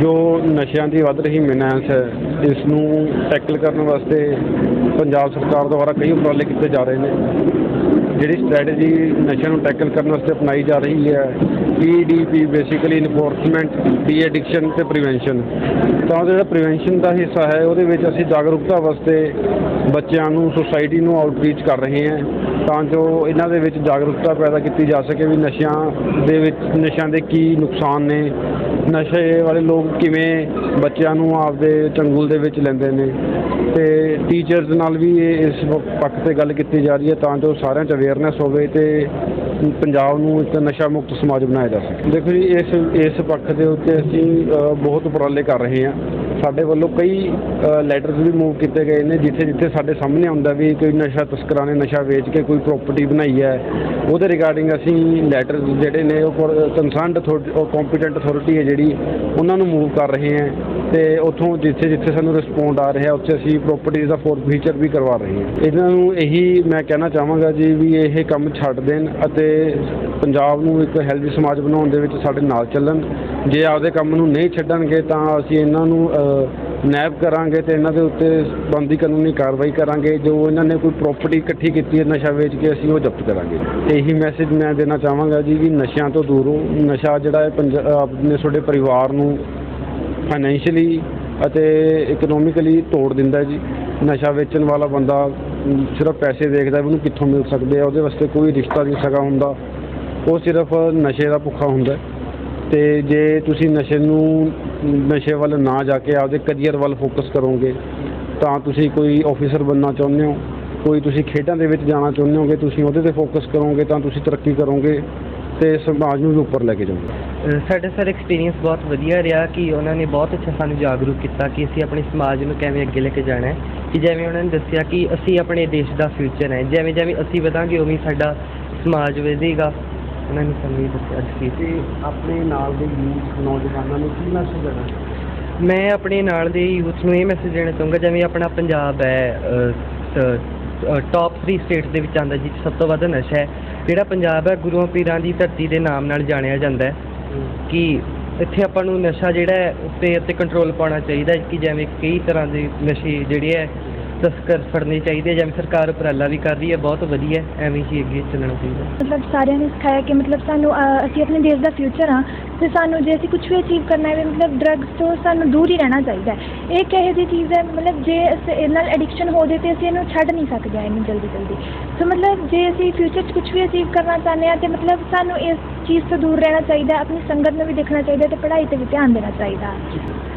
ਜੋ ਨਸ਼ਿਆਂ ਦੀ ਵੱਧ ਰਹੀ ਮੈਨਾਂਸ ਹੈ ਇਸ ਨੂੰ ਟੈਕਲ ਕਰਨ ਵਾਸਤੇ ਪੰਜਾਬ ਸਰਕਾਰ ਦੁਆਰਾ ਕਈ ਉਪਰਾਲੇ ਕੀਤੇ ਜਾ ਰਹੇ ਨੇ। ਜਿਹੜੀ ਸਟ੍ਰੈਟਜੀ ਨਸ਼ਿਆਂ ਨੂੰ ਟੈਕਲ ਕਰਨ ਵਾਸਤੇ ਅਪਣਾਈ ਜਾ ਰਹੀ ਹੈ PDP basically enforcement de addiction ਤੇ ਪ੍ਰੀਵੈਂਸ਼ਨ ਤਾਂ ਜਿਹੜਾ ਪ੍ਰੀਵੈਂਸ਼ਨ ਦਾ ਹਿੱਸਾ ਹੈ, ਉਹਦੇ ਵਿੱਚ ਅਸੀਂ ਜਾਗਰੂਕਤਾ ਵਾਸਤੇ ਬੱਚਿਆਂ ਨੂੰ ਸੁਸਾਇਟੀ ਨੂੰ ਆਊਟਰੀਚ ਕਰ ਰਹੇ ਹਾਂ। ਤਾਂ ਜੋ ਇਹਨਾਂ ਦੇ ਵਿੱਚ ਜਾਗਰੂਕਤਾ ਪੈਦਾ ਕੀਤੀ ਜਾ ਸਕੇ ਵੀ ਨਸ਼ਿਆਂ ਦੇ ਵਿੱਚ, ਨਸ਼ਿਆਂ ਦੇ ਕੀ ਨੁਕਸਾਨ ਨੇ ਨਸ਼ੇ ਵਾਲੇ ਲੋਕ ਕਿਵੇਂ ਬੱਚਿਆਂ ਨੂੰ ਆਪਦੇ ਚੰਗੁਲ ਦੇ ਵਿੱਚ ਲੈਂਦੇ ਨੇ। ਤੇ ਟੀਚਰਸ ਨਾਲ ਵੀ ਇਹ ਇਸ ਪੱਖ ਤੇ ਗੱਲ ਕੀਤੀ ਜਾ ਰਹੀ ਹੈ ਤਾਂ ਜੋ ਸਾਰਿਆਂ 'ਚ ਅਵੇਅਰਨੈਸ ਹੋਵੇ ਤੇ ਪੰਜਾਬ ਨੂੰ ਇੱਕ ਨਸ਼ਾ ਮੁਕਤ ਸਮਾਜ ਬਣਾਇਆ ਜਾ ਸਕੇ। ਦੇਖੋ ਜੀ, ਇਸ ਇਸ ਪੱਖ ਦੇ ਉੱਤੇ ਅਸੀਂ ਬਹੁਤ ਉਪਰਾਲੇ ਕਰ ਰਹੇ ਹਾਂ। ਸਾਡੇ ਵੱਲੋਂ ਕਈ ਲੈਟਰਸ ਵੀ ਮੂਵ ਕੀਤੇ ਗਏ ਨੇ ਜਿੱਥੇ ਜਿੱਥੇ ਸਾਡੇ ਸਾਹਮਣੇ ਆਉਂਦਾ ਵੀ ਕੋਈ ਨਸ਼ਾ ਤਸਕਰਾਂ ਨੇ ਨਸ਼ਾ ਵੇਚ ਕੇ ਕੋਈ ਪ੍ਰਾਪਰਟੀ ਬਣਾਈ ਹੈ। ਉਹਦੇ ਰਿਗਾਰਡਿੰਗ ਅਸੀਂ ਲੈਟਰਸ ਜਿਹੜੇ ਨੇ ਉਹ ਕੰਸਰਨਡ ਉਹ ਕੰਪੀਟੈਂਟ ਅਥਾਰਟੀ ਹੈ ਜਿਹੜੀ, ਉਹਨਾਂ ਨੂੰ ਮੂਵ ਕਰ ਰਹੇ ਹਾਂ। ਤੇ ਉੱਥੋਂ ਜਿੱਥੇ ਜਿੱਥੇ ਸਾਨੂੰ ਰਿਸਪੌਂਡ ਆ ਰਿਹਾ ਉੱਥੇ ਅਸੀਂ ਪ੍ਰਾਪਰਟੀਜ਼ ਦਾ ਫੋਰ ਫੀਚਰ ਵੀ ਕਰਵਾ ਰਹੇ ਹਾਂ। ਇਹਨਾਂ ਨੂੰ ਇਹੀ ਮੈਂ ਕਹਿਣਾ ਚਾਹਾਂਗਾ ਜੀ ਵੀ ਇਹ ਕੰਮ ਛੱਡ ਦੇਣ ਅਤੇ ਪੰਜਾਬ ਨੂੰ ਇੱਕ ਹੈਲਦੀ ਸਮਾਜ ਬਣਾਉਣ ਦੇ ਵਿੱਚ ਸਾਡੇ ਨਾਲ ਚੱਲਣ। ਜੇ ਆਪਦੇ ਕੰਮ ਨੂੰ ਨਹੀਂ ਛੱਡਣਗੇ ਤਾਂ ਅਸੀਂ ਇਹਨਾਂ ਨੂੰ ਅ, ਨੈਬ ਕਰਾਂਗੇ ਤੇ ਇਹਨਾਂ ਦੇ ਉੱਤੇ ਬੰਦੀ ਕਾਨੂੰਨੀ ਕਾਰਵਾਈ ਕਰਾਂਗੇ। ਜੋ ਇਹਨਾਂ ਨੇ ਕੋਈ ਪ੍ਰਾਪਰਟੀ ਇਕੱਠੀ ਕੀਤੀ ਹੈ ਨਸ਼ਾ ਵੇਚ ਕੇ ਅਸੀਂ ਉਹ ਜ਼ਬਤ ਕਰਾਂਗੇ। ਇਹੀ ਮੈਸੇਜ ਮੈਂ ਦੇਣਾ ਚਾਹਾਂਗਾ ਜੀ ਕਿ ਨਸ਼ਿਆਂ ਤੋਂ ਦੂਰ ਹੋ ਨਸ਼ਾ ਜਿਹੜਾ ਹੈ ਪੰਜਾਬ ਆਪਣੇ ਤੁਹਾਡੇ ਪਰਿਵਾਰ ਨੂੰ ਫਾਈਨੈਂਸ਼ੀਅਲੀ ਅਤੇ ਇਕਨੋਮਿਕਲੀ ਤੋੜ ਦਿੰਦਾ ਜੀ। ਨਸ਼ਾ ਵੇਚਣ ਵਾਲਾ ਬੰਦਾ ਸਿਰਫ ਪੈਸੇ ਦੇਖਦਾ ਵੀ ਉਹਨੂੰ ਕਿੱਥੋਂ ਮਿਲ ਸਕਦੇ ਆ, ਉਹਦੇ ਵਾਸਤੇ ਕੋਈ ਰਿਸ਼ਤਾ ਨਹੀਂ ਸਗਾ ਹੁੰਦਾ। ਉਹ ਸਿਰਫ ਨਸ਼ੇ ਦਾ ਭੁੱਖਾ ਹੁੰਦਾ ਹੈ। ਤੇ ਜੇ ਤੁਸੀਂ ਨਸ਼ੇ ਨੂੰ, ਨਸ਼ੇ ਵੱਲ ਨਾ ਜਾ ਕੇ ਆਪਦੇ ਕੈਰੀਅਰ ਵੱਲ ਫੋਕਸ ਕਰੋਗੇ, ਤਾਂ ਤੁਸੀਂ ਕੋਈ ਆਫੀਸਰ ਬਣਨਾ ਚਾਹੁੰਦੇ ਹੋ, ਕੋਈ ਤੁਸੀਂ ਖੇਡਾਂ ਦੇ ਵਿੱਚ ਜਾਣਾ ਚਾਹੁੰਦੇ ਹੋਗੇ, ਤੁਸੀਂ ਉਹਦੇ ਤੇ ਫੋਕਸ ਕਰੋਗੇ, ਤਾਂ ਤੁਸੀਂ ਤਰੱਕੀ ਕਰੋਗੇ। ਤੇ ਸਮਾਜ ਨੂੰ ਵੀ ਉੱਪਰ ਲੈ ਕੇ ਜਾਓਗੇ ਅ, ਸਾਡਾ ਸਰ ਐਕਸਪੀਰੀਅੰਸ ਬਹੁਤ ਵਧੀਆ ਰਿਹਾ ਕਿ ਉਹਨਾਂ ਨੇ ਬਹੁਤ ਅੱਛਾ ਸਾਨੂੰ ਜਾਗਰੂਕ ਕੀਤਾ ਕਿ ਅਸੀਂ ਆਪਣੇ ਸਮਾਜ ਨੂੰ ਕਿਵੇਂ ਅੱਗੇ ਲੈ ਕੇ ਜਾਣਾ ਹੈ। ਕਿ ਜਿਵੇਂ ਉਹਨਾਂ ਨੇ ਦੱਸਿਆ ਕਿ ਅਸੀਂ ਆਪਣੇ ਦੇਸ਼ ਦਾ ਫਿਊਚਰ ਹੈ। ਜਿਵੇਂ ਜਿਵੇਂ ਅਸੀਂ ਵਧਾਂਗੇ ਉਵੇਂ ਸਾਡਾ ਸਮਾਜ ਵਧੇਗਾ। ਉਹਨਾਂ ਨੇ ਸਾਨੂੰ ਇਹ ਦੱਸਿਆ ਅੱਜ ਕੀ। ਤੇ ਆਪਣੇ ਨਾਲ ਦੇ ਯੂਥ ਨੌਜਵਾਨਾਂ ਨੂੰ ਕੀ ਮੈਸੇਜ ਦੇਣਾ ਮੈਂ ਆਪਣੇ ਨਾਲ ਦੇ ਯੂਥ ਨੂੰ ਇਹ ਮੈਸੇਜ ਦੇਣਾ ਚਾਹੂੰਗਾ ਜਿਵੇਂ ਆਪਣਾ ਪੰਜਾਬ ਹੈ ਟੌਪ 3 ਸਟੇਟਸ ਦੇ ਵਿੱਚ ਆਉਂਦਾ ਜਿੱਥੇ ਸਭ ਤੋਂ ਵੱਧ ਨਸ਼ਾ ਹੈ। ਜਿਹੜਾ ਪੰਜਾਬ ਹੈ ਗੁਰੂਆਂ ਪੀਰਾਂ ਦੀ ਧਰਤੀ ਦੇ ਨਾਮ ਨਾਲ ਜਾਣਿਆ ਜਾਂਦਾ ਹੈ ਕਿ ਇੱਥੇ ਆਪਾਂ ਨੂੰ ਨਸ਼ਾ ਜਿਹੜਾ ਹੈ ਉੱਤੇ ਉੱਤੇ ਕੰਟਰੋਲ ਪਾਉਣਾ ਚਾਹੀਦਾ ਹੈ ਕਿ ਜਿਵੇਂ ਕਈ ਤਰ੍ਹਾਂ ਦੇ ਨਸ਼ੇ ਜਿਹੜੇ ਹੈ ਤਸਕਰ ਫੜਨੇ ਚਾਹੀਦੇ ਆ, ਜਿਵੇਂ ਸਰਕਾਰ ਉਪਰਾਲਾ ਵੀ ਕਰ ਰਹੀ ਹੈ ਬਹੁਤ ਵਧੀਆ ਹੈ, ਐਵੇਂ ਹੀ ਅੱਗੇ ਚੱਲਣਾ ਚਾਹੀਦਾ ਮਤਲਬ ਸਾਰਿਆਂ ਨੇ ਸਿਖਾਇਆ ਕਿ ਮਤਲਬ ਸਾਨੂੰ ਅਹ, ਅਸੀਂ ਆਪਣੇ ਦੇਸ਼ ਦਾ ਫਿਊਚਰ ਹਾਂ ਤੇ ਸਾਨੂੰ ਜੇ ਅਸੀਂ ਕੁਝ ਵੀ ਅਚੀਵ ਕਰਨਾ ਹੈ, ਮਤਲਬ ਡਰੱਗਸ ਤੋਂ ਸਾਨੂੰ ਦੂਰ ਹੀ ਰਹਿਣਾ ਚਾਹੀਦਾ ਹੈ। ਇਹ ਕਿਹੋ ਜਿਹੀ ਚੀਜ਼ ਹੈ? ਮਤਲਬ ਜੇ ਅਸੀਂ ਇਹ ਨਾਲ ਐਡਿਕਸ਼ਨ ਹੋ ਜਾਏ ਤੇ ਅਸੀਂ ਇਹਨੂੰ ਛੱਡ ਨਹੀਂ ਸਕਦੇ ਇੰਨੀ ਜਲਦੀ ਜਲਦੀ ਸੋ ਮਤਲਬ ਜੇ ਅਸੀਂ ਫਿਊਚਰ 'ਚ ਕੁਝ ਵੀ ਅਚੀਵ ਕਰਨਾ ਚਾਹੁੰਦੇ ਹਾਂ ਤੇ ਮਤਲਬ ਸਾਨੂੰ ਇਸ ਚੀਜ਼ ਤੋਂ ਦੂਰ ਰਹਿਣਾ ਚਾਹੀਦਾ ਆਪਣੀ ਸੰਗਤ ਨੂੰ ਵੀ ਦੇਖਣਾ ਚਾਹੀਦਾ ਤੇ ਪੜ੍ਹਾਈ ਤੇ ਵੀ ਧਿਆਨ ਦੇਣਾ ਚਾਹੀਦਾ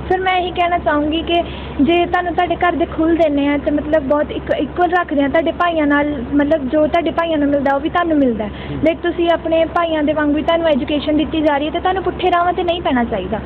ਸਰ ਮੈਂ ਇਹੀ ਕਹਿਣਾ ਚਾਹੂੰਗੀ ਕਿ ਜੇ ਤੁਹਾਨੂੰ ਤੁਹਾਡੇ ਘਰ ਦੇ ਖੁੱਲ ਦਿੰਦੇ ਆ ਤੇ ਮਤਲਬ ਬਹੁਤ ਇੱਕ ਇਕੁਅਲ ਰੱਖਦੇ ਆ ਤੁਹਾਡੇ ਭਾਈਆਂ ਨਾਲ ਮਤਲਬ ਜੋ ਤੁਹਾਡੇ ਭਾਈਆਂ ਨੂੰ ਮਿਲਦਾ ਉਹ ਵੀ ਤੁਹਾਨੂੰ ਮਿਲਦਾ ਲਾਈਕ ਤੁਸੀਂ ਆਪਣੇ ਭਾਈਆਂ ਦੇ ਵਾਂਗੂ ਹੀ ਤੁਹਾਨੂੰ ਐਜੂਕੇਸ਼ਨ ਦਿੱਤੀ ਜਾ ਰਹੀ ਹੈ ਤੇ ਤੁਹਾਨੂੰ ਪੁੱਠੇ ਰਾਹਾਂ ਤੇ ਨਹੀਂ ਪੈਣਾ ਚਾਹੀਦਾ